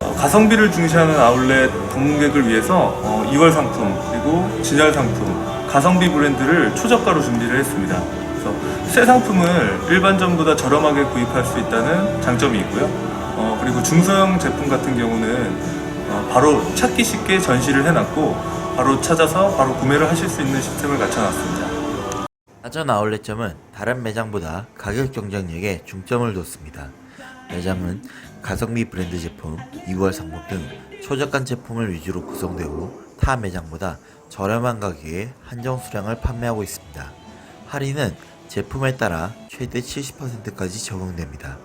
어, 가성비를 중시하는 아울렛 방문객을 위해서 어, 2월 상품 그리고 진열 상품 가성비 브랜드를 초저가로 준비를 했습니다. 그래서 새 상품을 일반점보다 저렴하게 구입할 수 있다는 장점이 있고요. 어, 그리고 중소형 제품 같은 경우는 어, 바로 찾기 쉽게 전시를 해놨고 바로 찾아서 바로 구매를 하실 수 있는 시스템을 갖춰놨습니다. 사전 아울렛점은 다른 매장보다 가격 경쟁력에 중점을 뒀습니다. 매장은 가성비 브랜드 제품, 2월 상품 등 초저가 제품을 위주로 구성되고 타 매장보다 저렴한 가격에 한정 수량을 판매하고 있습니다. 할인은 제품에 따라 최대 70%까지 적용됩니다.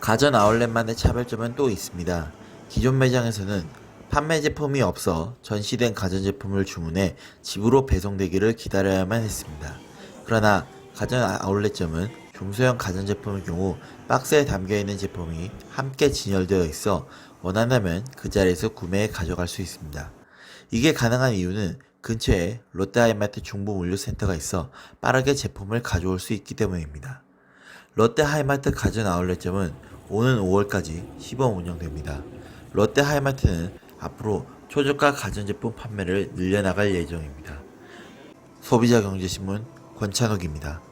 가전 아울렛만의 차별점은 또 있습니다. 기존 매장에서는 판매 제품이 없어 전시된 가전 제품을 주문해 집으로 배송되기를 기다려야만 했습니다. 그러나 가전 아울렛점은 중소형 가전제품의 경우 박스에 담겨있는 제품이 함께 진열되어 있어 원한다면 그 자리에서 구매해 가져갈 수 있습니다. 이게 가능한 이유는 근처에 롯데하이마트 중부물류센터가 있어 빠르게 제품을 가져올 수 있기 때문입니다. 롯데하이마트 가전 아울렛점은 오는 5월까지 시범 운영됩니다. 롯데하이마트는 앞으로 초저가 가전제품 판매를 늘려나갈 예정입니다. 소비자경제신문 권찬욱입니다.